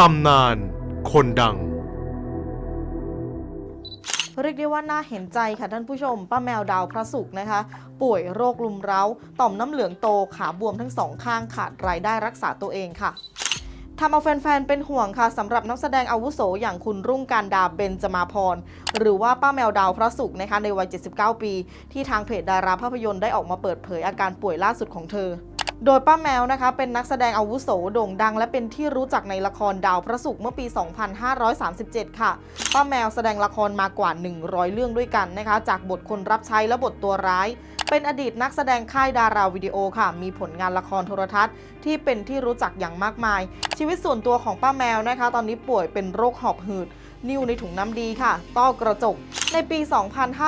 ตำนาน คนดัง เรียกได้ว่าน่าเห็นใจค่ะท่านผู้ชม ป้าแมวดาวพระศุกนะคะ ป่วยโรคลุมเร้า ต่อมน้ำเหลืองโตขาบวมทั้งสองข้างขาดรายได้รักษาตัวเองค่ะทำเอาแฟนๆ เป็นห่วงค่ะสำหรับนักแสดงอาวุโสอย่างคุณรุ่งการดาเบนจมาพร หรือว่าป้าแมวดาวพระศุกร์นะคะในวัย 79 ปี ที่ทางเพจดาราภาพยนตร์ได้ออกมาเปิดเผยอาการป่วยล่าสุดของเธอ โดยป้าแมวนะคะเป็นนักแสดงอาวุโสโด่งดัง และเป็นที่รู้จักในละครดาวพระศุกร์เมื่อปี 2537 ค่ะ ป้าแมวแสดงละครมากว่า 100 เรื่องด้วยกันนะคะ จากบทคนรับใช้และบทตัวร้าย เป็นอดีตนักแสดงค่ายดาราวิดีโอค่ะ มีผลงานละครโทรทัศน์ ที่เป็นที่รู้จักอย่างมากมาย ชีวิตส่วนตัวของป้าแมวนะคะ ตอนนี้ป่วยเป็นโรคหอบหืดนิ่วในถุงน้ำดีค่ะ ต้อกระจก ในปี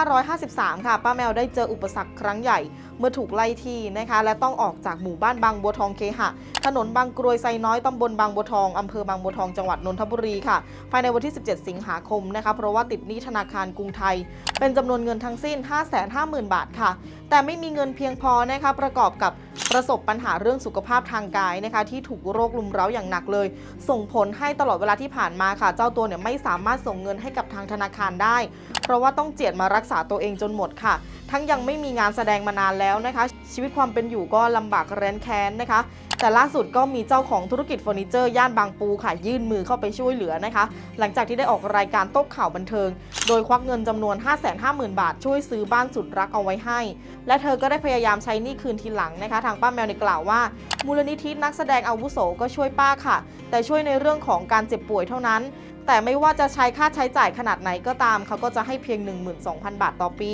2553 ค่ะ ป้าแมวได้เจออุปสรรคครั้งใหญ่ เมื่อถูกไล่ที่นะคะ และต้องออกจากหมู่บ้านบางบัวทองเคหะ ถนนบางกรวยไซน้อยตำบลบางบัวทองอำเภอบางบัวทองจังหวัดนนทบุรีค่ะ ภายในวันที่ 17 สิงหาคมนะคะ เพราะว่าติดหนี้ธนาคารกรุงไทย เป็นจำนวนเงินทั้งสิ้น 550,000 บาทค่ะ แต่ไม่มีเงินเพียงพอนะคะประกอบกับ ประสบปัญหาเรื่องสุขภาพทางกายนะคะ ที่ถูกโรคลุมเร้าอย่างหนักเลย ส่งผลให้ตลอดเวลาที่ผ่านมาค่ะ เจ้าตัวเนี่ยไม่สามารถส่งเงินให้กับทางธนาคารได้ เพราะว่าต้องเจียดมารักษาตัวเองจนหมดค่ะ ทั้งยังไม่มีงานแสดงมานานแล้วนะคะ ชีวิตความเป็นอยู่ก็ลำบากแร้นแค้นนะคะ แต่ล่าสุดก็มีเจ้าของธุรกิจเฟอร์นิเจอร์ย่านบางปูค่ะยื่นมือเข้าไปช่วยเหลือนะคะ หลังจากที่ได้ออกรายการโต๊ะข่าวบันเทิง โดยควักเงินจำนวน 550,000 บาท ช่วยซื้อบ้านสุดรักเอาไว้ให้ และเธอก็ได้พยายามใช้หนี้คืนทีหลังนะคะทางป้าแมวในกล่าวว่า มูลนิธินักแสดงอาวุโสก็ช่วยป้าค่ะ แต่ช่วยในเรื่องของการเจ็บป่วยเท่านั้น แต่ไม่ว่าจะใช้ค่าใช้จ่ายขนาดไหนก็ตาม เขาก็จะให้เพียง 12,000 บาทต่อปี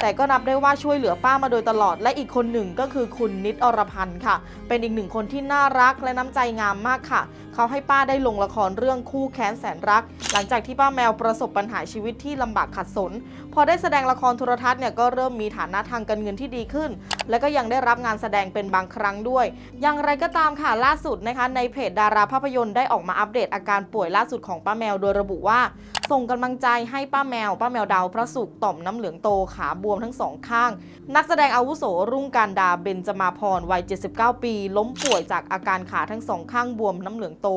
แต่ก็นับได้ว่าช่วยเหลือป้ามาโดยตลอด และอีกคนหนึ่งก็คือคุณนิดอรพันธ์ค่ะ เป็นอีกหนึ่งคนที่น่ารักและน้ำใจงามมากค่ะ เขาให้ป้าได้ลงละครเรื่องคู่แค้นแสนรัก หลังจากที่ป้าแมวประสบปัญหาชีวิตที่ลำบากขัดสน พอได้แสดงละครโทรทัศน์เนี่ยก็เริ่มมีฐานะทางการเงินที่ดีขึ้น และก็ยังได้รับงานแสดงเป็นบางครั้งด้วย อย่างไรก็ตามค่ะล่าสุดนะคะในเพจดาราภาพยนตร์ได้ออกมาอัปเดตอาการป่วยล่าสุดของป้าแมวโดยระบุว่า ส่งกำลังใจให้ป้าแมว ป้าแมวดาวพระสุขต่อมน้ำเหลืองโตขาบวมทั้งสองข้าง นักแสดงอาวุโสรุ่งการดาเบนจมาพรวัย 79 ปี ล้มป่วยจากอาการขาทั้งสองข้างบวมน้ำเหลืองโต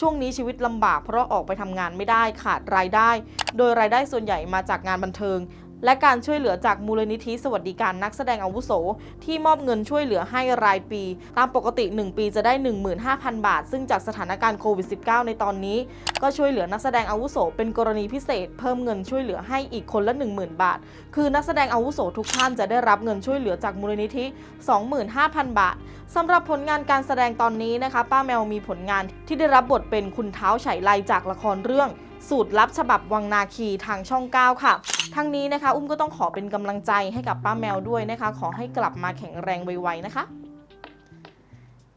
ช่วงนี้ชีวิตลำบากเพราะออกไปทำงานไม่ได้ขาดรายได้ โดยรายได้ส่วนใหญ่มาจากงานบันเทิง และการช่วยเหลือจากมูลนิธิสวัสดิการนักแสดงอาวุโส ที่มอบเงินช่วยเหลือให้รายปี ตามปกติ 1 ปีจะได้ 15,000 บาท ซึ่งจากสถานการณ์โควิด -19 ในตอนนี้ ก็ช่วยเหลือนักแสดงอาวุโส เป็นกรณีพิเศษ เพิ่มเงินช่วยเหลือให้อีกคนละ 10,000 บาท คือนักแสดงอาวุโสทุกท่านจะได้รับเงินช่วยเหลือจากมูลนิธิ 25,000 บาทสำหรับผลงานการแสดงตอนนี้นะคะ ป้าแมวมีผลงานที่ได้รับบทเป็นคุณเท้าไฉไลจากละครเรื่อง สูตรลับฉบับวังนาคีทางช่อง 9 ค่ะ ทั้งนี้นะคะ อุ้มก็ต้องขอเป็นกำลังใจให้กับป้าแมวด้วยนะคะ ขอให้กลับมาแข็งแรงไวๆนะคะ